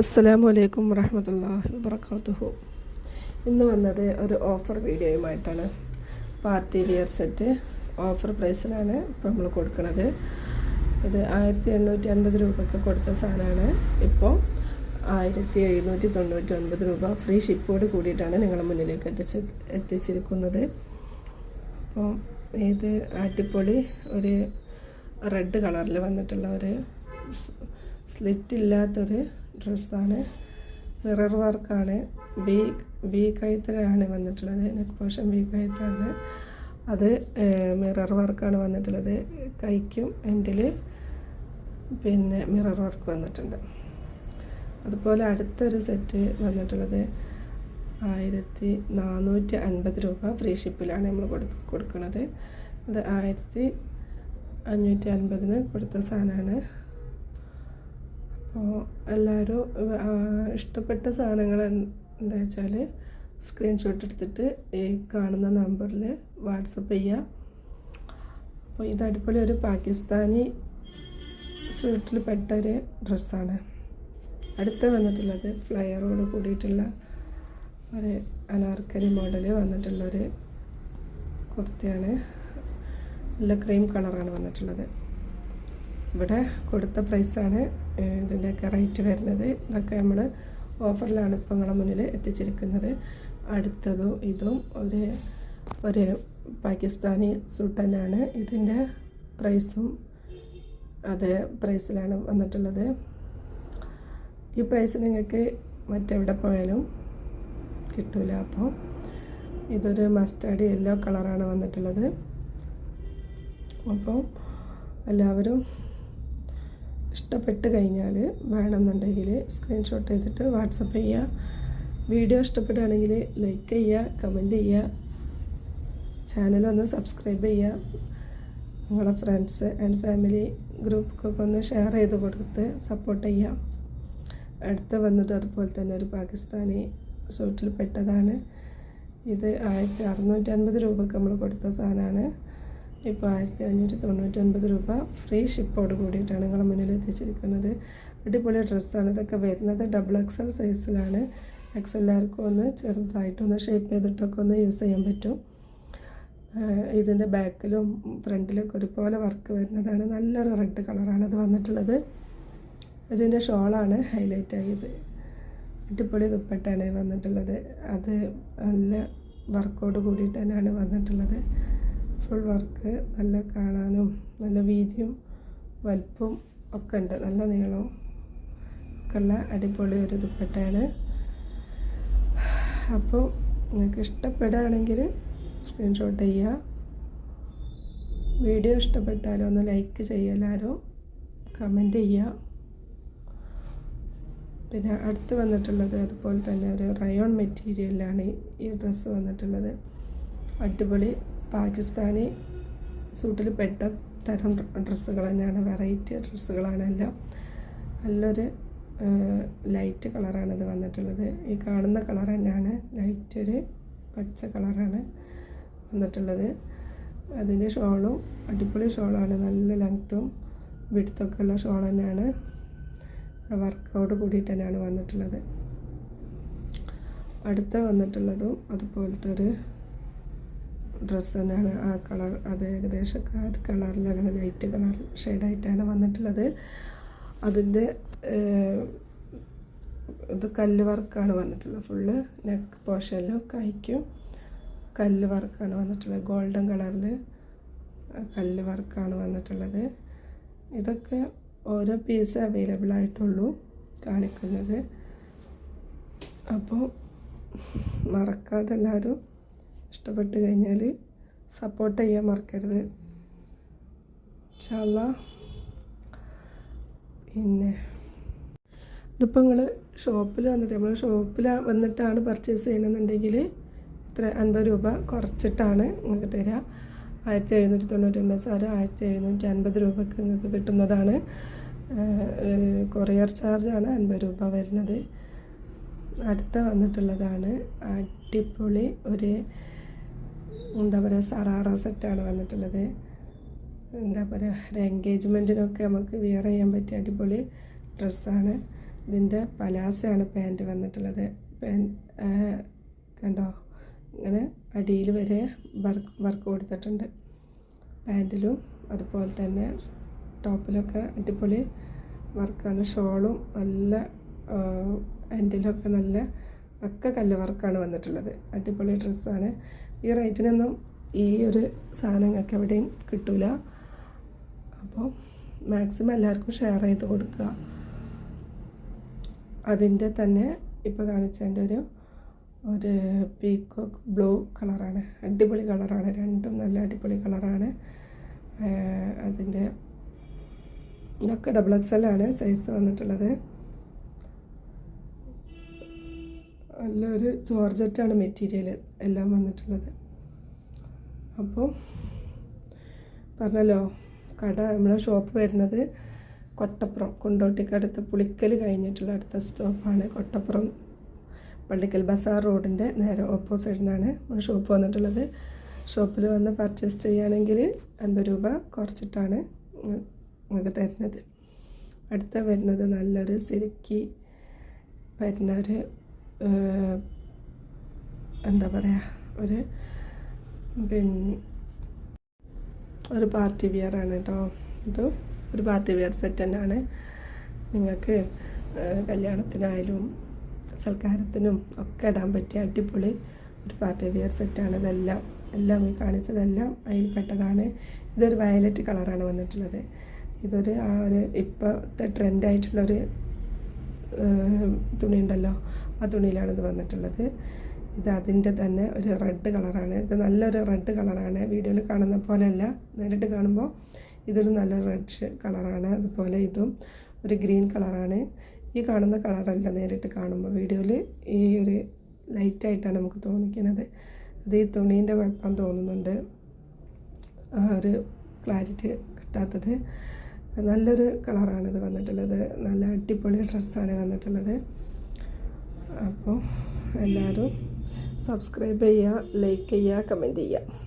അസ്സലാമു അലൈക്കും വറഹമത്തല്ലാഹി വബർക്കാത്തുഹു ഇന്ന് വന്നത് ഒരു ഓഫർ വീഡിയോയുമായിട്ടാണ്. പാർട്ടി വിയർ സെറ്റ് ഓഫർ പ്രൈസിലാണ് ഇപ്പോൾ നമ്മൾ കൊടുക്കുന്നത് ഇത് ആയിരത്തി എണ്ണൂറ്റി അൻപത് രൂപയ്ക്ക് കൊടുത്ത സാധനമാണ്. ഇപ്പോൾ ആയിരത്തി എഴുന്നൂറ്റി തൊണ്ണൂറ്റി ഒൻപത് രൂപ ഫ്രീ ഷിപ്പോട് കൂടിയിട്ടാണ് നിങ്ങളുടെ മുന്നിലേക്ക് എത്തിച്ച് എത്തിച്ചിരിക്കുന്നത്. അപ്പോൾ ഇത് അടിപൊളി ഒരു റെഡ് കളറിൽ വന്നിട്ടുള്ള ഒരു സ്ലിറ്റ് ഇല്ലാത്തൊരു ഡ്രസ്സാണ്. മിറർ വർക്കാണ്. ബി ബി കഴുത്തിലാണ് വന്നിട്ടുള്ളത്. നെക്ക് പോർഷൻ ബി കഴുത്താണ്. അത് മിറർ വർക്കാണ് വന്നിട്ടുള്ളത്. കൈക്കും എൻഡിൽ പിന്നെ മിറർ വർക്ക് വന്നിട്ടുണ്ട്. അതുപോലെ അടുത്തൊരു സെറ്റ് വന്നിട്ടുള്ളത് ആയിരത്തി നാനൂറ്റി അൻപത് രൂപ ഫ്രീ ഷിപ്പിലാണ് നമ്മൾ കൊടു കൊടുക്കുന്നത്. അത് ആയിരത്തി അഞ്ഞൂറ്റി അൻപതിന് കൊടുത്ത സാധനമാണ്. അപ്പോൾ എല്ലാവരും ഇഷ്ടപ്പെട്ട സാധനങ്ങൾ എന്താ വെച്ചാൽ സ്ക്രീൻഷോട്ട് എടുത്തിട്ട് ഈ കാണുന്ന നമ്പറിൽ വാട്സപ്പ് ചെയ്യുക അപ്പോൾ ഇത് അടിപൊളി ഒരു പാകിസ്ഥാനി സ്വീറ്റിൽ പെട്ട ഒരു ഡ്രസ്സാണ് അടുത്ത വന്നിട്ടുള്ളത് ഫ്ലയറോട് കൂടിയിട്ടുള്ള ഒരു അനാർക്കലി മോഡൽ വന്നിട്ടുള്ളൊരു കുർത്തിയാണ്. നല്ല ക്രീം കളറാണ് വന്നിട്ടുള്ളത്. ഇവിടെ കൊടുത്ത പ്രൈസാണ് ഇതിന്റെയൊക്കെ റേറ്റ് വരുന്നത്. ഇതൊക്കെ നമ്മൾ ഓഫറിലാണ് ഇപ്പോൾ നിങ്ങളുടെ മുന്നിൽ എത്തിച്ചിരിക്കുന്നത്. അടുത്തതും ഇതും ഒരു ഒരു പാകിസ്ഥാനി സൂട്ട് തന്നെയാണ് ഇതിന്റെ പ്രൈസും അതേ പ്രൈസിലാണ് വന്നിട്ടുള്ളത്. ഈ പ്രൈസ് നിങ്ങൾക്ക് മറ്റെവിടെ പോയാലും കിട്ടില്ല അപ്പോൾ ഇതൊരു മസ്റ്റാർഡ് യെല്ലോ കളറാണ് വന്നിട്ടുള്ളത്. അപ്പോൾ എല്ലാവരും ഇഷ്ടപ്പെട്ട് കഴിഞ്ഞാൽ വേണമെന്നുണ്ടെങ്കിൽ സ്ക്രീൻഷോട്ട് ചെയ്തിട്ട് വാട്സപ്പ് ചെയ്യുക വീഡിയോ ഇഷ്ടപ്പെടുകയാണെങ്കിൽ ലൈക്ക് ചെയ്യുക കമന്റ് ചെയ്യുക ചാനൽ ഒന്ന് സബ്സ്ക്രൈബ് ചെയ്യുക നിങ്ങളുടെ ഫ്രണ്ട്സ് ആൻഡ് ഫാമിലി ഗ്രൂപ്പൊക്കെ ഒന്ന് ഷെയർ ചെയ്ത് കൊടുത്ത് സപ്പോർട്ട് ചെയ്യാം. അടുത്ത വന്നത് അതുപോലെ തന്നെ ഒരു പാകിസ്ഥാനി സൂട്ടിൽ പെട്ടതാണ്. ഇത് ആയിരത്തി അറുന്നൂറ്റി അൻപത് രൂപക്ക് നമ്മൾ കൊടുത്ത സാധനമാണ്. ഇപ്പോൾ ആയിരത്തി അഞ്ഞൂറ്റി തൊണ്ണൂറ്റി ഒൻപത് രൂപ ഫ്രീ ഷിപ്പോട് കൂടിയിട്ടാണ് നിങ്ങളുടെ മുന്നിൽ എത്തിച്ചിരിക്കുന്നത് അടിപൊളി ഡ്രസ്സാണ്. ഇതൊക്കെ വരുന്നത് ഡബിൾ എക്സൽ സൈസിലാണ് എക്സ് എല്ലാവർക്കും ഒന്ന് ചെറുതായിട്ടൊന്ന് ഷേപ്പ് ചെയ്തിട്ടൊക്കെ ഒന്ന് യൂസ് ചെയ്യാൻ പറ്റും. ഇതിന്റെ ബാക്കിലും ഫ്രണ്ടിലൊക്കെ ഒരുപോലെ വർക്ക് വരുന്നതാണ്. നല്ലൊരു റെഡ് കളറാണ് അത് വന്നിട്ടുള്ളത്. ഇതിന്റെ ഷോളാണ് ഹൈലൈറ്റ് ആയത്. അടിപൊളി ദുപ്പട്ടാണ് വന്നിട്ടുള്ളത്. അത് നല്ല വർക്കോട് കൂടിയിട്ട് തന്നെയാണ് വന്നിട്ടുള്ളത്. ഫുൾ വർക്ക് നല്ല കാണാനും നല്ല വീതിയും വലുപ്പും ഒക്കെ ഉണ്ട്. നല്ല നീളവും ഒക്കെ ഉള്ള അടിപൊളി ഒരു ദുപ്പട്ടയാണ്. അപ്പോൾ നിങ്ങൾക്ക് ഇഷ്ടപ്പെടുകയാണെങ്കിൽ സ്ക്രീൻഷോട്ട് ചെയ്യുക. വീഡിയോ ഇഷ്ടപ്പെട്ടാലോ ഒന്ന് ലൈക്ക് ചെയ്യുക എല്ലാവരും. കമന്റ് ചെയ്യുക. പിന്നെ അടുത്ത് വന്നിട്ടുള്ളത് അതുപോലെ തന്നെ ഒരു റയോൺ മെറ്റീരിയലാണ് ഈ ഡ്രസ്സ് വന്നിട്ടുള്ളത്. അടിപൊളി പാകിസ്ഥാനി സൂട്ടിൽ പെട്ട തരം ഡ്രസ്സുകൾ തന്നെയാണ്. വെറൈറ്റി ഡ്രസ്സുകളാണ് എല്ലാം. നല്ലൊരു ലൈറ്റ് കളറാണ് ഇത് വന്നിട്ടുള്ളത്. ഈ കാണുന്ന കളർ തന്നെയാണ്. ലൈറ്റ് ഒരു പച്ച കളറാണ് വന്നിട്ടുള്ളത്. അതിന്റെ ഷോളും അടിപൊളി ഷോളാണ്. നല്ല ലെങ്ത്തും വിടുത്തൊക്കെ ഉള്ള ഷോൾ തന്നെയാണ്. വർക്കൗട്ട് കൂടിയിട്ട് തന്നെയാണ് വന്നിട്ടുള്ളത്. അടുത്ത വന്നിട്ടുള്ളതും അതുപോലത്തെ ഒരു ഡ്രസ്സ് തന്നെയാണ്. ആ കളർ അത് ഏകദേശം ആ കളറിലാണ് ലൈറ്റ് കളർ ഷെയ്ഡായിട്ടാണ് വന്നിട്ടുള്ളത്. അതിന്റെ ഇത് കല്ല് വർക്കാണ് വന്നിട്ടുള്ളത്. ഫുള്ള് നെക്ക് പോർഷനിലും കൈക്കും കല്ല് വർക്കാണ് വന്നിട്ടുള്ളത്. ഗോൾഡൻ കളറിൽ കല്ല് വർക്കാണ് വന്നിട്ടുള്ളത്. ഇതൊക്കെ ഓരോ പീസ് അവൈലബിൾ ആയിട്ടുള്ളൂ കാണിക്കുന്നത്. അപ്പോൾ മറക്കാതെ എല്ലാവരും ഇഷ്ടപ്പെട്ട് കഴിഞ്ഞാൽ സപ്പോർട്ട് ചെയ്യാൻ മറക്കരുത്. ചാള പിന്നെ ഇതിപ്പോൾ നിങ്ങൾ ഷോപ്പിൽ വന്നിട്ട് നമ്മൾ ഷോപ്പിൽ വന്നിട്ടാണ് പർച്ചേസ് ചെയ്യണമെന്നുണ്ടെങ്കിൽ ഇത്ര അൻപത് രൂപ കുറച്ചിട്ടാണ് നിങ്ങൾക്ക് തരിക ആയിരത്തി എഴുന്നൂറ്റി തൊണ്ണൂറ്റൊമ്പത് സാറ് ആയിരത്തി എഴുന്നൂറ്റി അൻപത് രൂപയ്ക്ക് നിങ്ങൾക്ക് കിട്ടുന്നതാണ്. കൊറിയർ ചാർജാണ് അൻപത് രൂപ വരുന്നത്. അടുത്ത വന്നിട്ടുള്ളതാണ് അടിപൊളി ഒരു എന്താ പറയുക സറാറ സെറ്റാണ് വന്നിട്ടുള്ളത്. എന്താ പറയുക ഒരു എൻഗേജ്മെന്റിനൊക്കെ നമുക്ക് വിയർ ചെയ്യാൻ പറ്റിയ അടിപൊളി ഡ്രസ്സാണ്. ഇതിന്റെ പലാസയാണ് പാന്റ് വന്നിട്ടുള്ളത്. പാൻ കണ്ടോ? ഇങ്ങനെ അടിയിൽ വരെ വർക്ക് വർക്ക് കൊടുത്തിട്ടുണ്ട്. പാന്റിലും അതുപോലെ തന്നെ ടോപ്പിലൊക്കെ അടിപൊളി വർക്കാണ് ഷോളും നല്ല എൻഡിലൊക്കെ നല്ല ഒക്കെ കല്ല് വർക്കാണ് വന്നിട്ടുള്ളത്. അടിപൊളി ഡ്രസ്സാണ്. ഈ റേറ്റിനൊന്നും ഈ ഒരു സാധനങ്ങൾക്ക് എവിടെയും കിട്ടൂല. അപ്പോൾ മാക്സിമം എല്ലാവർക്കും ഷെയർ ചെയ്ത് കൊടുക്കുക. അതിന്റെ തന്നെ ഇപ്പോൾ കാണിച്ചതിന്റെ ഒരു ഒരു പീക്കോക്ക് ബ്ലൂ കളറാണ്. അടിപൊളി കളറാണ്. രണ്ടും നല്ല അടിപൊളി കളറാണ്. അതിന്റെ ഇതൊക്കെ ഡബിൾ എക്സ് എൽ ആണ് സൈസ് വന്നിട്ടുള്ളത്. നല്ലൊരു ജോർജറ്റാണ് മെറ്റീരിയൽ എല്ലാം വന്നിട്ടുള്ളത്. അപ്പോൾ പറഞ്ഞല്ലോ കട നമ്മുടെ ഷോപ്പ് വരുന്നത് കൊട്ടപ്പുറം കൊണ്ടോട്ടിക്കടുത്ത് പുളിക്കൽ കഴിഞ്ഞിട്ടുള്ള അടുത്ത സ്റ്റോപ്പാണ് കൊട്ടപ്പുറം പള്ളിക്കൽ ബസാർ റോഡിന്റെ നേരെ ഓപ്പോസിറ്റിനാണ് നമ്മുടെ ഷോപ്പ് വന്നിട്ടുള്ളത്. ഷോപ്പിൽ വന്ന് പർച്ചേസ് ചെയ്യുകയാണെങ്കിൽ അൻപത് രൂപ കുറച്ചിട്ടാണ് നിങ്ങൾക്ക് തരുന്നത്. അടുത്ത വരുന്നത് നല്ലൊരു സിൽക്കി വരുന്ന ഒരു എന്താ പറയുക ഒരു പിന്നെ ഒരു പാർട്ടി വിയർ ആണ് കേട്ടോ ഇത് ഒരു പാർട്ടി വിയർ സെറ്റ് തന്നെയാണ്. നിങ്ങൾക്ക് കല്യാണത്തിനായാലും സൽക്കാരത്തിനും ഒക്കെ ഇടാൻ പറ്റിയ അടിപൊളി ഒരു പാർട്ടി വിയർ സെറ്റാണ് ഇതെല്ലാം. എല്ലാം ഈ കാണിച്ചതെല്ലാം അതിൽപ്പെട്ടതാണ് ഇതൊരു വയലറ്റ് കളറാണ് വന്നിട്ടുള്ളത്. ഇതൊരു ആ ഒരു ഇപ്പോഴത്തെ ട്രെൻഡായിട്ടുള്ളൊരു തുണി ഉണ്ടല്ലോ ആ തുണിയിലാണ് ഇത് വന്നിട്ടുള്ളത്. ഇത് അതിന്റെ തന്നെ ഒരു റെഡ് കളറാണ്. ഇത് നല്ലൊരു റെഡ് കളറാണ്. വീഡിയോയിൽ കാണുന്ന പോലെയല്ല. നേരിട്ട് കാണുമ്പോൾ ഇതൊരു നല്ല റെഡ് കളറാണ്. അതുപോലെ ഇതും ഒരു ഗ്രീൻ കളറാണ്. ഈ കാണുന്ന കളറല്ല നേരിട്ട് കാണുമ്പോൾ വീഡിയോയിൽ ഈ ഒരു ലൈറ്റായിട്ടാണ് നമുക്ക് തോന്നിക്കുന്നത്. അത് ഈ തുണീന്റെ കുഴപ്പം തോന്നുന്നുണ്ട്. ആ ഒരു ക്ലാരിറ്റി കിട്ടാത്തത്. നല്ലൊരു കളറാണ് ഇത് വന്നിട്ടുള്ളത്. നല്ല അടിപൊളി ഡ്രസ്സാണ് വന്നിട്ടുള്ളത്. അപ്പോൾ എല്ലാവരും സബ്സ്ക്രൈബ് ചെയ്യുക ലൈക്ക് ചെയ്യുക കമന്റ് ചെയ്യുക.